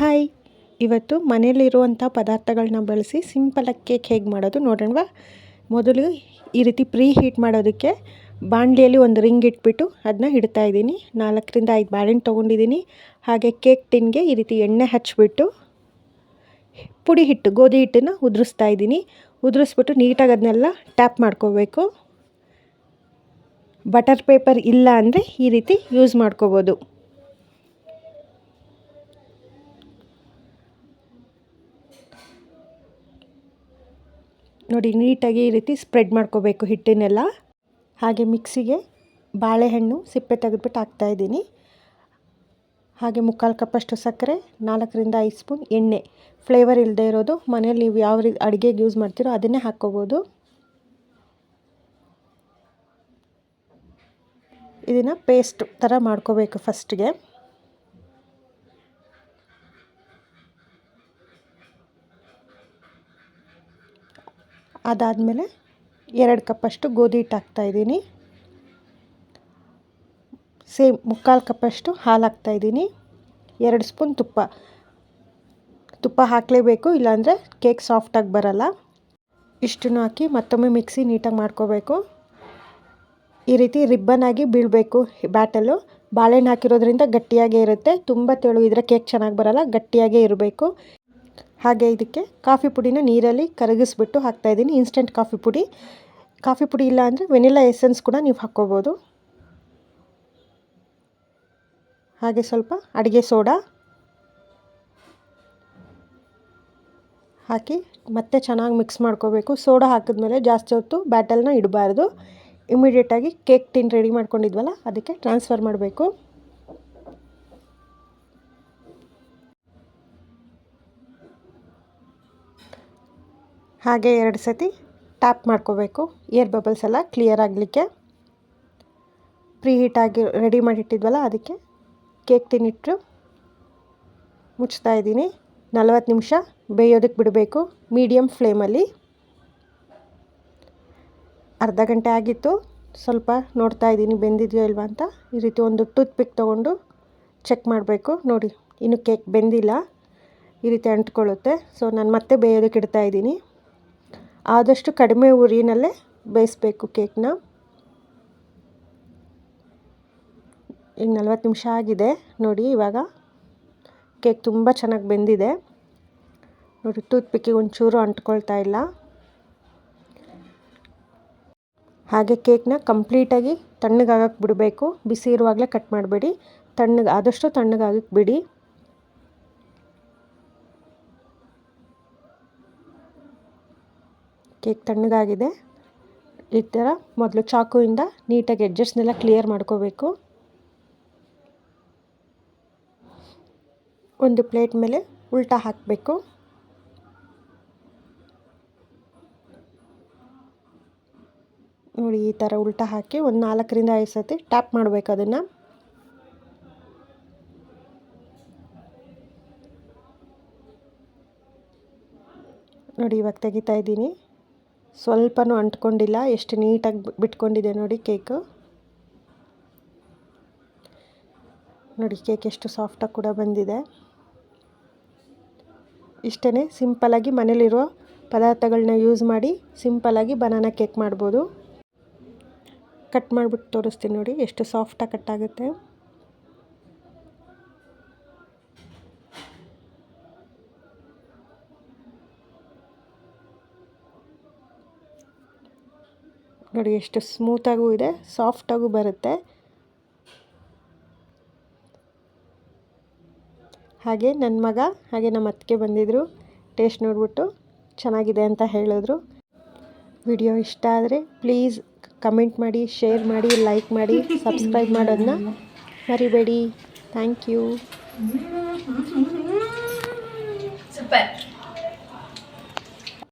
Hi ಇವತ್ತು ಮನೆಯಲ್ಲಿರುವಂಥ ಪದಾರ್ಥಗಳನ್ನ ಬಳಸಿ ಸಿಂಪಲಾಗಿ ಕೇಕ್ ಹೇಗೆ ಮಾಡೋದು ನೋಡೋಣವಾ? ಮೊದಲು ಈ ರೀತಿ ಪ್ರೀ ಹೀಟ್ ಮಾಡೋದಕ್ಕೆ ಬಾಣಲಿಯಲ್ಲಿ ಒಂದು ರಿಂಗ್ ಇಟ್ಬಿಟ್ಟು ಅದನ್ನ ಇಡ್ತಾ ಇದ್ದೀನಿ. ನಾಲ್ಕರಿಂದ ಐದು ಬಾಳೆಹಣ್ಣು ತೊಗೊಂಡಿದ್ದೀನಿ. ಹಾಗೆ ಕೇಕ್ ಟಿನ್ಗೆ ಈ ರೀತಿ ಎಣ್ಣೆ ಹಚ್ಚಿಬಿಟ್ಟು ಪುಡಿ ಹಿಟ್ಟು, ಗೋಧಿ ಹಿಟ್ಟನ್ನು ಉದುರಿಸ್ತಾ ಇದ್ದೀನಿ. ಉದುರಿಸ್ಬಿಟ್ಟು ನೀಟಾಗಿ ಅದನ್ನೆಲ್ಲ ಟ್ಯಾಪ್ ಮಾಡ್ಕೋಬೇಕು. ಬಟರ್ ಪೇಪರ್ ಇಲ್ಲ ಅಂದರೆ ಈ ರೀತಿ ಯೂಸ್ ಮಾಡ್ಕೋಬೋದು. ನೋಡಿ, ನೀಟಾಗಿ ಈ ರೀತಿ ಸ್ಪ್ರೆಡ್ ಮಾಡ್ಕೋಬೇಕು ಹಿಟ್ಟಿನೆಲ್ಲ. ಹಾಗೆ ಮಿಕ್ಸಿಗೆ ಬಾಳೆಹಣ್ಣು ಸಿಪ್ಪೆ ತೆಗೆದ್ಬಿಟ್ಟು ಹಾಕ್ತಾಯಿದ್ದೀನಿ ಹಾಗೆ ಮುಕ್ಕಾಲು ಕಪ್ಪಷ್ಟು ಸಕ್ಕರೆ, ನಾಲ್ಕರಿಂದ ಐದು ಸ್ಪೂನ್ ಎಣ್ಣೆ. ಫ್ಲೇವರ್ ಇಲ್ಲದೆ ಇರೋದು ಮನೇಲಿ ನೀವು ಯಾವ ರೀತಿ ಅಡುಗೆಗೆ ಯೂಸ್ ಮಾಡ್ತೀರೋ ಅದನ್ನೇ ಹಾಕ್ಕೋಬೋದು. ಇದನ್ನು ಪೇಸ್ಟ್ ಥರ ಮಾಡ್ಕೋಬೇಕು ಫಸ್ಟ್ಗೆ. ಅದಾದಮೇಲೆ ಎರಡು ಕಪ್ಪಷ್ಟು ಗೋಧಿ ಹಿಟ್ಟು ಹಾಕ್ತಾಯಿದ್ದೀನಿ ಸೇಮ್ ಮುಕ್ಕಾಲು ಕಪ್ಪಷ್ಟು ಹಾಲು ಹಾಕ್ತಾಯಿದ್ದೀನಿ ಎರಡು ಸ್ಪೂನ್ ತುಪ್ಪ. ತುಪ್ಪ ಹಾಕಲೇಬೇಕು, ಇಲ್ಲಾಂದರೆ ಕೇಕ್ ಸಾಫ್ಟಾಗಿ ಬರಲ್ಲ. ಇಷ್ಟನ್ನು ಹಾಕಿ ಮತ್ತೊಮ್ಮೆ ಮಿಕ್ಸಿ ನೀಟಾಗಿ ಮಾಡ್ಕೋಬೇಕು. ಈ ರೀತಿ ರಿಬ್ಬನ್ ಆಗಿ ಬೀಳಬೇಕು ಬ್ಯಾಟಲು ಬಾಳೆಹಣ್ಣು ಹಾಕಿರೋದ್ರಿಂದ ಗಟ್ಟಿಯಾಗೇ ಇರುತ್ತೆ. ತುಂಬ ತೆಳು ಇದ್ದರೆ ಕೇಕ್ ಚೆನ್ನಾಗಿ ಬರಲ್ಲ, ಗಟ್ಟಿಯಾಗೇ ಇರಬೇಕು. ಹಾಗೆ ಇದಕ್ಕೆ ಕಾಫಿ ಪುಡಿನ ನೀರಲ್ಲಿ ಕರಗಿಸ್ಬಿಟ್ಟು ಹಾಕ್ತಾಯಿದ್ದೀನಿ ಇನ್ಸ್ಟೆಂಟ್ ಕಾಫಿ ಪುಡಿ. ಕಾಫಿ ಪುಡಿ ಇಲ್ಲ ಅಂದರೆ ವೆನಿಲಾ ಎಸೆನ್ಸ್ ಕೂಡ ನೀವು ಹಾಕ್ಕೋಬೋದು. ಹಾಗೆ ಸ್ವಲ್ಪ ಅಡುಗೆ ಸೋಡಾ ಹಾಕಿ ಮತ್ತೆ ಚೆನ್ನಾಗಿ ಮಿಕ್ಸ್ ಮಾಡ್ಕೋಬೇಕು. ಸೋಡಾ ಹಾಕಿದ್ಮೇಲೆ ಜಾಸ್ತಿ ಹೊತ್ತು ಬ್ಯಾಟಲ್ನ ಇಡಬಾರ್ದು. ಇಮಿಡಿಯೇಟಾಗಿ ಕೇಕ್ ಟಿನ್ ರೆಡಿ ಮಾಡ್ಕೊಂಡಿದ್ವಲ್ಲ, ಅದಕ್ಕೆ ಟ್ರಾನ್ಸ್ಫರ್ ಮಾಡಬೇಕು. ಹಾಗೆ ಎರಡು ಸತಿ ಟ್ಯಾಪ್ ಮಾಡ್ಕೋಬೇಕು. ಏರ್ ಬಬಲ್ಸ್ ಎಲ್ಲ ಕ್ಲಿಯರ್ ಆಗಲಿಕ್ಕೆ. ಪ್ರೀ ಆಗಿ ರೆಡಿ ಮಾಡಿಟ್ಟಿದ್ವಲ್ಲ ಅದಕ್ಕೆ ಕೇಕ್ ತಿನ್ನಿಟ್ಟು ಮುಚ್ತಾ ಇದ್ದೀನಿ. ನಲವತ್ತು ನಿಮಿಷ ಬೇಯೋದಕ್ಕೆ ಬಿಡಬೇಕು. ಮೀಡಿಯಮ್ ಫ್ಲೇಮಲ್ಲಿ ಅರ್ಧ ಗಂಟೆ ಆಗಿತ್ತು. ಸ್ವಲ್ಪ ನೋಡ್ತಾ ಇದ್ದೀನಿ ಬೆಂದಿದೆಯೋ ಇಲ್ವಾ ಅಂತ. ಈ ರೀತಿ ಒಂದು ಟೂತ್ ಪಿಕ್ ತೊಗೊಂಡು ಚೆಕ್ ಮಾಡಬೇಕು. ನೋಡಿ, ಇನ್ನು ಕೇಕ್ ಬೆಂದಿಲ್ಲ. ಈ ರೀತಿ ಅಂಟ್ಕೊಳ್ಳುತ್ತೆ. ಸೊ ನಾನು ಮತ್ತೆ ಬೇಯೋದಕ್ಕೆ ಇಡ್ತಾ ಇದ್ದೀನಿ. ಆದಷ್ಟು ಕಡಿಮೆ ಉರಿನಲ್ಲೇ ಬೇಯಿಸ್ಬೇಕು ಕೇಕ್ನ. ಈಗ ನಲ್ವತ್ತು ನಿಮಿಷ ಆಗಿದೆ. ನೋಡಿ, ಇವಾಗ ಕೇಕ್ ತುಂಬ ಚೆನ್ನಾಗಿ ಬೆಂದಿದೆ. ನೋಡಿ ಟೂತ್ ಪಿಕ್ಕಿಗೆ ಒಂಚೂರು ಅಂಟ್ಕೊಳ್ತಾ ಇಲ್ಲ. ಹಾಗೆ ಕೇಕ್ನ ಕಂಪ್ಲೀಟಾಗಿ ತಣ್ಣಗಾಗಕ್ಕೆ ಬಿಡಬೇಕು. ಬಿಸಿ ಇರುವಾಗಲೇ ಕಟ್ ಮಾಡಬೇಡಿ. ತಣ್ಣಗೆ, ಆದಷ್ಟು ತಣ್ಣಗಾಗಕ್ಕೆ ಬಿಡಿ. ಕೇಕ್ ತಣ್ಣಗಾಗಿದೆ. ಈ ಥರ ಮೊದಲು ಚಾಕುವಿಂದ ನೀಟಾಗಿ ಎಡ್ಜಸ್ಟ್ನೆಲ್ಲ ಕ್ಲಿಯರ್ ಮಾಡ್ಕೋಬೇಕು. ಒಂದು ಪ್ಲೇಟ್ ಮೇಲೆ ಉಲ್ಟಾ ಹಾಕಬೇಕು. ನೋಡಿ, ಈ ಥರ ಉಲ್ಟಾ ಹಾಕಿ ಒಂದು ನಾಲ್ಕರಿಂದ ಐದು ಸತಿ ಟ್ಯಾಪ್ ಮಾಡಬೇಕು ಅದನ್ನು. ನೋಡಿ, ಇವಾಗ ತೆಗಿತಾ ಇದ್ದೀನಿ. ಸ್ವಲ್ಪನೂ ಅಂಟ್ಕೊಂಡಿಲ್ಲ, ಎಷ್ಟು ನೀಟಾಗಿ ಬಿಟ್ಕೊಂಡಿದೆ ನೋಡಿ ಕೇಕು. ನೋಡಿ ಕೇಕ್ ಎಷ್ಟು ಸಾಫ್ಟಾಗಿ ಕೂಡ ಬಂದಿದೆ. ಇಷ್ಟೇ ಸಿಂಪಲಾಗಿ ಮನೇಲಿರೋ ಪದಾರ್ಥಗಳನ್ನ ಯೂಸ್ ಮಾಡಿ ಸಿಂಪಲಾಗಿ ಬನಾನಾ ಕೇಕ್ ಮಾಡ್ಬೋದು. ಕಟ್ ಮಾಡಿಬಿಟ್ಟು ತೋರಿಸ್ತೀನಿ ನೋಡಿ ಎಷ್ಟು ಸಾಫ್ಟಾಗಿ ಕಟ್ ಆಗುತ್ತೆ. ನೋಡಿ ಎಷ್ಟು ಸ್ಮೂತಾಗೂ ಇದೆ, ಸಾಫ್ಟಾಗೂ ಬರುತ್ತೆ. ಹಾಗೆ ನನ್ನ ಮಗ, ಹಾಗೆ ನಮ್ಮ ಅತ್ತಿಗೆ ಬಂದಿದ್ದರು ಟೇಸ್ಟ್ ನೋಡಿಬಿಟ್ಟು ಚೆನ್ನಾಗಿದೆ ಅಂತ ಹೇಳಿದ್ರು. ವಿಡಿಯೋ ಇಷ್ಟ ಆದರೆ ಪ್ಲೀಸ್ ಕಮೆಂಟ್ ಮಾಡಿ, ಶೇರ್ ಮಾಡಿ, ಲೈಕ್ ಮಾಡಿ, ಸಬ್ಸ್ಕ್ರೈಬ್ ಮಾಡೋದನ್ನ ಮರಿಬೇಡಿ. Thank you. ಸೂಪರ್.